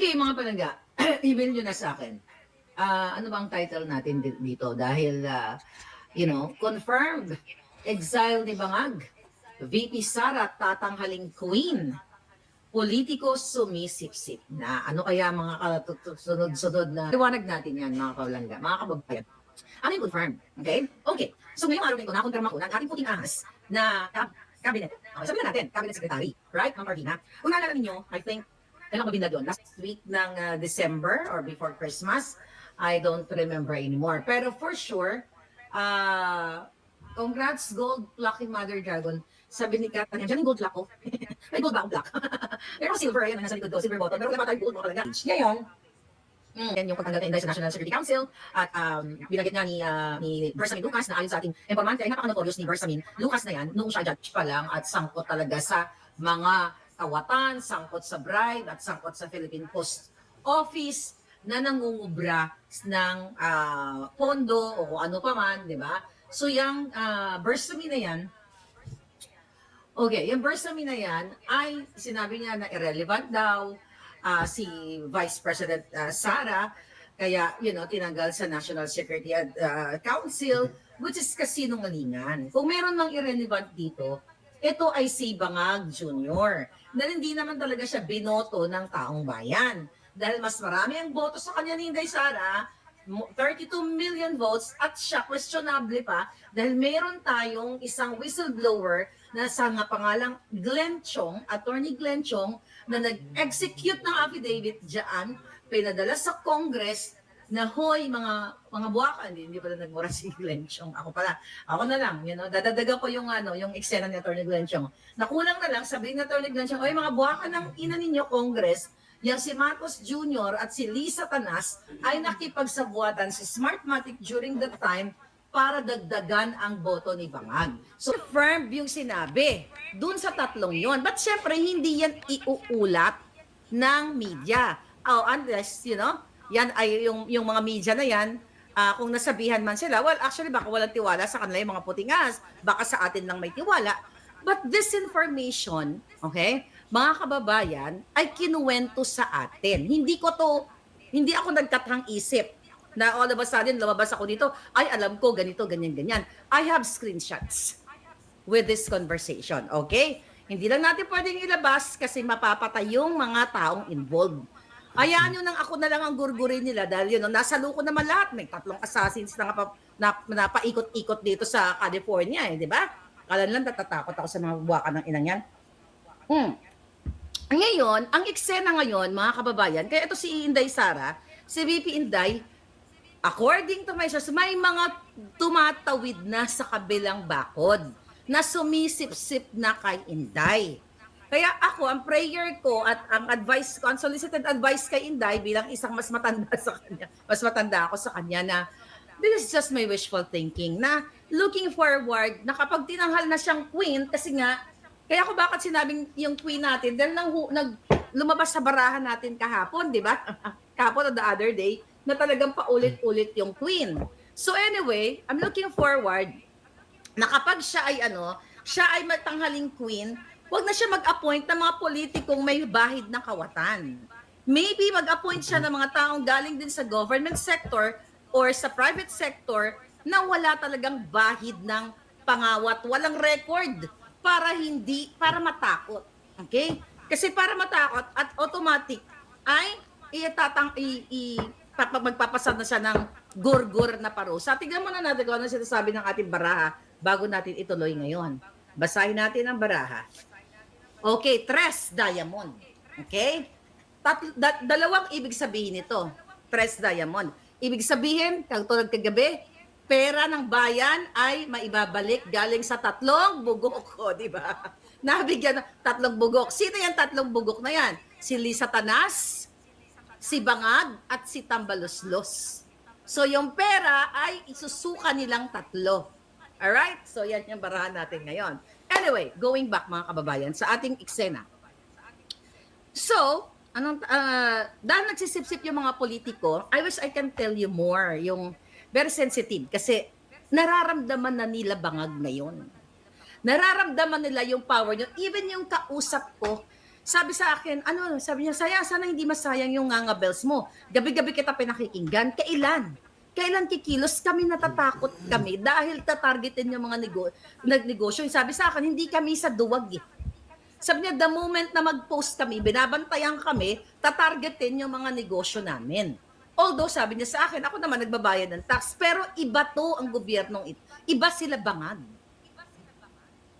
Okay, mga palangga, email nyo na sa akin. Ah, ano ba ang title natin di- dito? Dahil, ah, you know, confirmed, exile ni Bangag, VP Sara tatanghaling queen, politiko sumisip-sip na. Ano kaya mga sunod-sunod na liwanag natin yan, mga palangga, mga kababayan. Ano yung confirmed? Okay? Okay. So ngayong araw na ito, nakontrama ko na ang ating puting ahas na cabinet. Okay, sabihin na natin, cabinet secretary. Right, Ma'am Marvina? Kung naalala ninyo, I think, kailan ko binad yun? Last week ng uh, December or before Christmas? I don't remember anymore. Pero for sure, uh, congrats Gold Lucky Mother Dragon. Sabi ni Kat, nandiyan yung gold lock ko. May gold ba akong black? Meron silver, ayan, nasa likod ko, silver button. Pero wala pa tayong gold mo talaga. Ngayon, Mm. Yan yung pagtanggal Inday sa National Security Council at um, binanggit nga ni, uh, ni Bersamin Lucas na ayon sa ating informante ay napaka-notorious ni Bersamin Lucas na yan noong siya judge pa lang at sangkot talaga sa mga kawatan, sangkot sa bribe at sangkot sa Philippine Post Office na nangungubra ng ah, pondo o ano pa man, di ba? So yung uh, Bersamin na yan, Okay, yung bursary na yan ay sinabi niya na irrelevant daw ah, si Vice President ah, Sara kaya you know tinanggal sa National Security ah, Council which is kasinungalingan. Kung meron mang irrelevant dito, ito ay si Bangag Jr. na hindi naman talaga siya binoto ng taong bayan. Dahil mas marami ang boto sa kanya ni Inday Sara, mo- 32 million votes at siya questionable pa dahil meron tayong isang whistleblower na sa nga pangalang Glenn Chong, Attorney Glenn Chong, na nag-execute ng affidavit diyan, pinadala sa Congress na hoy mga mga buwakan hindi, hindi pala nagmura si Glenn Chong ako pala ako na lang you know dadadagan ko yung ano yung eksena ni Attorney Glenn Chong nakulang na lang sabihin ni Attorney Glenn Chong oy mga buwakan ng ina ninyo Congress yung si Marcos Jr. at si Lisa Tanas ay nakipagsabuatan si Smartmatic during that time para dagdagan ang boto ni Bangag. So, firm yung sinabi dun sa tatlong yon. But syempre, hindi yan iuulat ng media. Oh, unless, you know, yan ay yung, yung mga media na yan, ah, kung nasabihan man sila, well, actually, baka walang tiwala sa kanila yung mga putingas. Baka sa atin lang may tiwala. But this information, okay, mga kababayan, ay kinuwento sa atin. Hindi ko to, hindi ako nagkatang isip na all of a sudden lumabas ako dito, ay alam ko ganito, ganyan, ganyan. I have screenshots with this conversation, okay? Hindi lang natin pwedeng ilabas kasi mapapatay yung mga taong involved. Hayaan nyo nang ako na lang ang gurgurin nila dahil yun, nasa luko naman lahat. May tatlong assassins na, napa, na, napaikot-ikot dito sa California, eh, di ba? Kala lang natatakot ako sa mga buwakan ng inang yan. Hmm. Ngayon, ang eksena ngayon, mga kababayan, kaya ito si Inday Sara, si VP Inday, according to my source, may mga tumatawid na sa kabilang bakod na sumisip-sip na kay Inday. Kaya ako, ang prayer ko at ang advice ko, ang advice kay Inday bilang isang mas matanda sa kanya, mas matanda ako sa kanya na this is just my wishful thinking na looking forward na kapag tinanghal na siyang queen kasi nga kaya ako bakit sinabing yung queen natin dahil nang nag lumabas sa barahan natin kahapon, di ba? kahapon o the other day na talagang paulit-ulit yung queen. So anyway, I'm looking forward na kapag siya ay ano, siya ay matanghaling queen, wag na siya mag-appoint ng mga politikong may bahid ng kawatan. Maybe mag-appoint siya ng mga taong galing din sa government sector or sa private sector na wala talagang bahid ng pangawat, walang record para hindi para matakot. Okay? Kasi para matakot at automatic ay itatang i, i pap- magpapasad na siya ng gurgur na parusa. Tingnan mo na natin kung ano sinasabi ng ating baraha bago natin ituloy ngayon. Basahin natin ang baraha. Okay, tres diamond. Okay? Tat- da- dalawang ibig sabihin nito. Tres diamond. Ibig sabihin, katulad kagabi, pera ng bayan ay maibabalik galing sa tatlong bugok ko, di ba? Nabigyan ng tatlong bugok. Sino yung tatlong bugok na yan? Si Lisa Tanas, si Bangag, at si Tambaluslos. So yung pera ay isusuka nilang tatlo. Alright? So yan yung barahan natin ngayon. Anyway, going back mga kababayan sa ating eksena. So, anong, ah, dahil nagsisip-sip yung mga politiko, I wish I can tell you more, yung very sensitive, kasi nararamdaman na nila bangag ngayon. Nararamdaman nila yung power nyo. Even yung kausap ko, Sabi sa akin, ano, sabi niya, sayang, sana hindi masayang yung nga bells mo. Gabi-gabi kita pinakikinggan. Kailan? Kailan kikilos? Kami natatakot kami dahil tatargetin yung mga nego- nagnegosyo. Sabi sa akin, hindi kami sa duwag eh. Sabi niya, the moment na mag-post kami, binabantayan kami, tatargetin yung mga negosyo namin. Although, sabi niya sa akin, ako naman nagbabayad ng tax, pero iba to ang gobyernong ito. Iba sila bangag.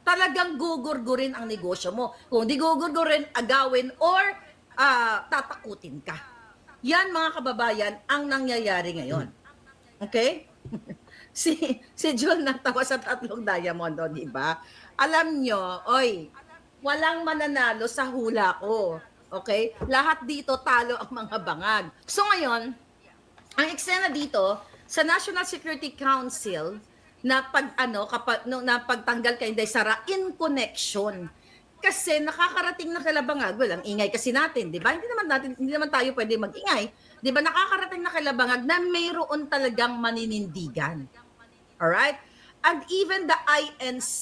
Talagang gugurgurin ang negosyo mo. Kung di gugurgurin, agawin, or ah, tatakutin ka. Yan, mga kababayan, ang nangyayari ngayon. Okay? si si Jul natawa sa tatlong diamond, o, di ba? Alam nyo, oy, walang mananalo sa hula ko. Okay? Lahat dito talo ang mga bangag. So ngayon, ang eksena dito sa National Security Council na pag ano kapag no, na pagtanggal kay Inday Sara in connection kasi nakakarating na kila Bangag, well, ang ingay kasi natin, 'di ba? Hindi naman natin hindi naman tayo pwede mag-ingay. 'Di ba? Nakakarating na kila Bangag na mayroon talagang maninindigan. Alright? And even the INC,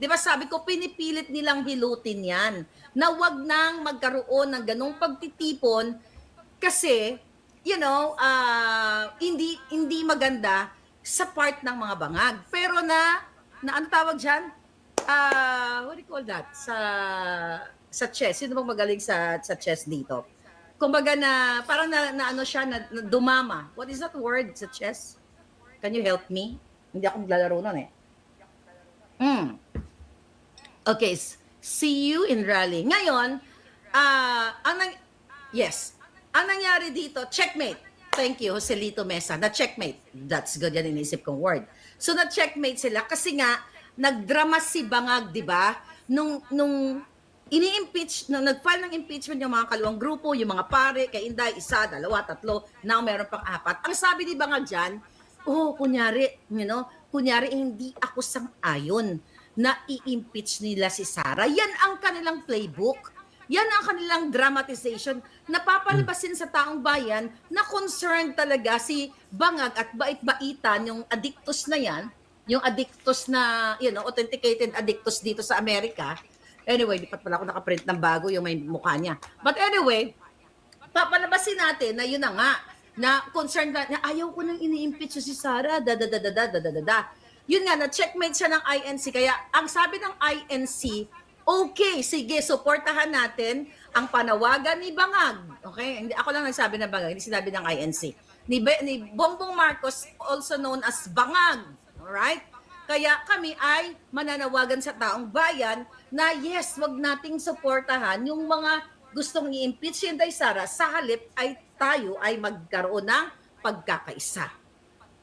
'di ba sabi ko pinipilit nilang hilutin 'yan na wag nang magkaroon ng ganong pagtitipon kasi you know, ah, hindi hindi maganda sa part ng mga bangag. Pero na na ano tawag diyan? Ah, what do you call that? Sa sa chess. Sino bang magaling sa sa chess dito? Kumbaga na parang na, na ano siya na, na dumama. What is that word sa chess? Can you help me? Hindi ako maglalaro nun eh. Mm. Okay, see you in rally. Ngayon, ah, ang nang yes, ang nangyari dito, checkmate. Thank you, Joselito Mesa. Na checkmate. That's good yan inisip kong word. So na checkmate sila kasi nga nagdrama si Bangag, 'di ba? Nung nung ini-impeach, nung nag-file ng impeachment yung mga kaluwang grupo, yung mga pare, kay Inday, isa, dalawa, tatlo, now meron pang apat. Ang sabi ni Bangag dyan, oh, kunyari, you know, kunyari hindi ako sang-ayon na i-impeach nila si Sara. Yan ang kanilang playbook. Yan ang kanilang dramatization na papalabasin sa taong bayan na concerned talaga si Bangag at bait-baitan yung addictus na yan, yung addictus na, you know, authenticated addictus dito sa Amerika. Anyway, di pa pala ako nakaprint ng bago yung may mukha niya. But anyway, papalabasin natin na yun na nga, na concerned na, na ayaw ko nang ini-impeach si Sara, da da da da da da da da. Yun nga, na-checkmate siya ng INC. Kaya ang sabi ng INC, okay, sige, suportahan natin ang panawagan ni Bangag. Okay? Hindi ako lang nagsabi ng Bangag, hindi sinabi ng INC. Ni, ni Bongbong Marcos, also known as Bangag. Alright? Kaya kami ay mananawagan sa taong bayan na yes, wag nating suportahan yung mga gustong i-impeach si Inday Sara sa halip ay tayo ay magkaroon ng pagkakaisa.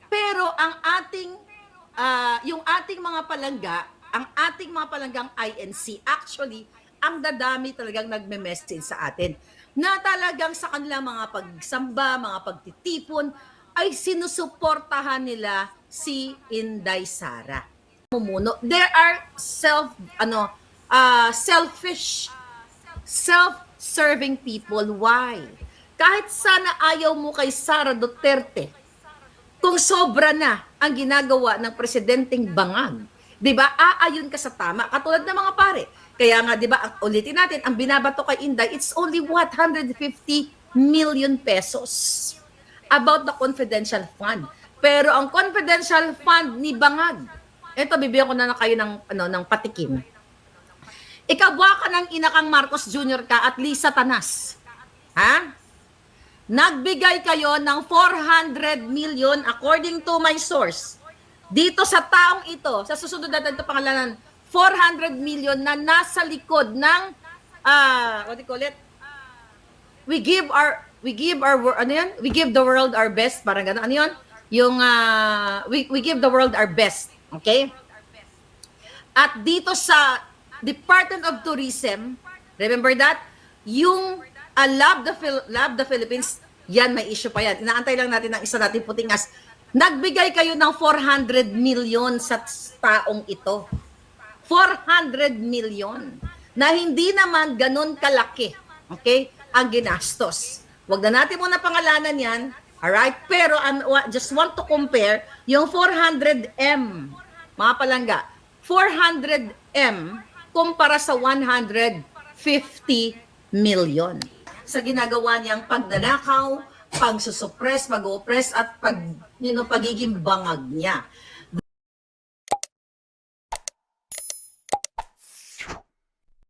Pero ang ating ah, yung ating mga palangga, ang ating mga palanggang INC actually ang dadami talagang nagme-message sa atin na talagang sa kanilang mga pagsamba, mga pagtitipon ay sinusuportahan nila si Inday Sara. Mumuno. There are self ano ah, selfish self-serving people. Why? Kahit sana ayaw mo kay Sara Duterte, kung sobra na ang ginagawa ng presidenteng bangag, 'di ba? Aayon ka sa tama katulad ng mga pare. Kaya nga 'di ba, ulitin natin, ang binabato kay Inday, it's only what 150 million pesos about the confidential fund. Pero ang confidential fund ni Bangag, eto bibigyan ko na, na kayo ng ano ng patikim. Ikabwa ka ng inakang Marcos Jr. ka at Lisa Tanas. Ha? Nagbigay kayo ng 400 million according to my source. Dito sa taong ito, sa susunod natin ito pangalanan, 400 million na nasa likod ng ah what do you call it? We give our we give our ano yan? We give the world our best, parang gano'n. Ano yun? Yung ah, we we give the world our best. Okay? At dito sa Department of Tourism, remember that? Yung uh, Love, the Phil- Love the Philippines, yan may issue pa yan. Inaantay lang natin ng isa natin putingas. Nagbigay kayo ng 400 million sa taong ito. 400 million na hindi naman ganun kalaki. Okay? Ang ginastos. Huwag na natin muna pangalanan yan. Alright? Pero I just want to compare yung 400M, mga palangga, 400M kumpara sa 150 50 million sa ginagawa niyang pagdanakaw, pagsusuppress, pag-oppress at pag, you know, pagiging bangag niya.